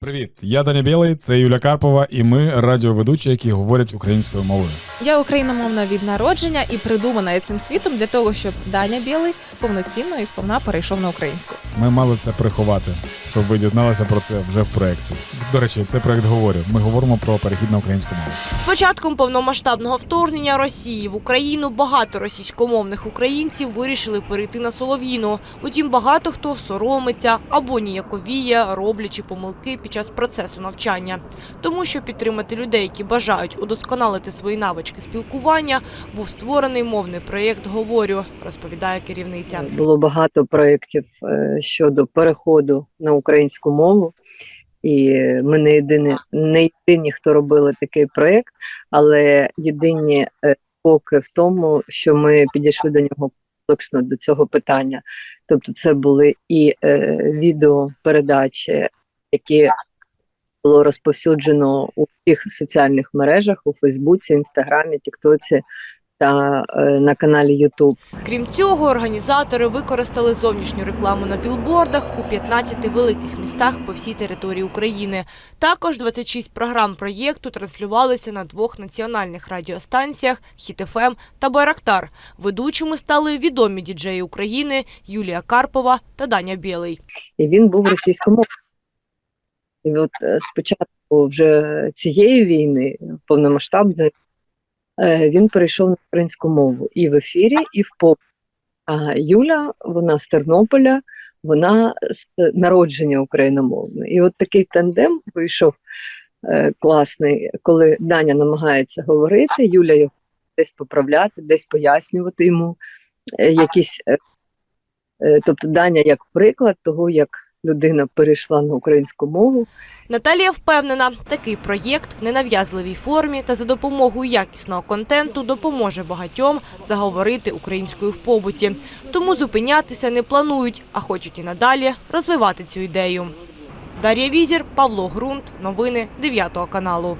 Привіт, я Даня Білий, це Юля Карпова, і ми радіоведучі, які говорять українською мовою. Я україномовна від народження і придумана цим світом для того, щоб Даня Білий повноцінно і сповна перейшов на українську. Ми мали це приховати, щоб ви дізналися про це вже в проєкті. До речі, це проєкт говорю. Ми говоримо про перехід на українську мову. З початком повномасштабного вторгнення Росії в Україну багато російськомовних українців вирішили перейти на Солов'їну. Утім, багато хто соромиться або ніяковіє, роблячи помилки під час процесу навчання. Тому, щоб підтримати людей, які бажають удосконалити свої навички спілкування, був створений мовний проєкт Говорю, розповідає керівниця. Було багато проєктів е, щодо переходу на українську мову. І ми не єдині, не єдині, хто робили такий проєкт, але єдині е, поки в тому, що ми підійшли до нього комплексно до цього питання. Тобто, це були і е, відеопередачі, які було розповсюджено у всіх соціальних мережах у Фейсбуці, Інстаграмі, Тіктоці та е, на каналі Ютуб. Крім цього, організатори використали зовнішню рекламу на білбордах у 15 великих містах по всій території України. Також 26 програм проєкту транслювалися на двох національних радіостанціях «Хіт-ФМ» та «Байрактар». Ведучими стали відомі діджеї України Юлія Карпова та Даня Білий. і він був російськомовний. І от е, спочатку вже цієї війни, повномасштабної, він перейшов на українську мову і в ефірі, і в поп. А Юля, вона з Тернополя, вона з народження україномовної. І от такий тандем вийшов е, класний, коли Даня намагається говорити, Юля його десь поправляти, десь пояснювати йому е, якісь. е, е, Тобто Даня як приклад того, як людина перейшла на українську мову. Наталія впевнена, такий проєкт в ненав'язливій формі та за допомогою якісного контенту допоможе багатьом заговорити українською в побуті. Тому зупинятися не планують, а хочуть і надалі розвивати цю ідею. Дар'я Візір, Павло Грунт. Новини 9 каналу.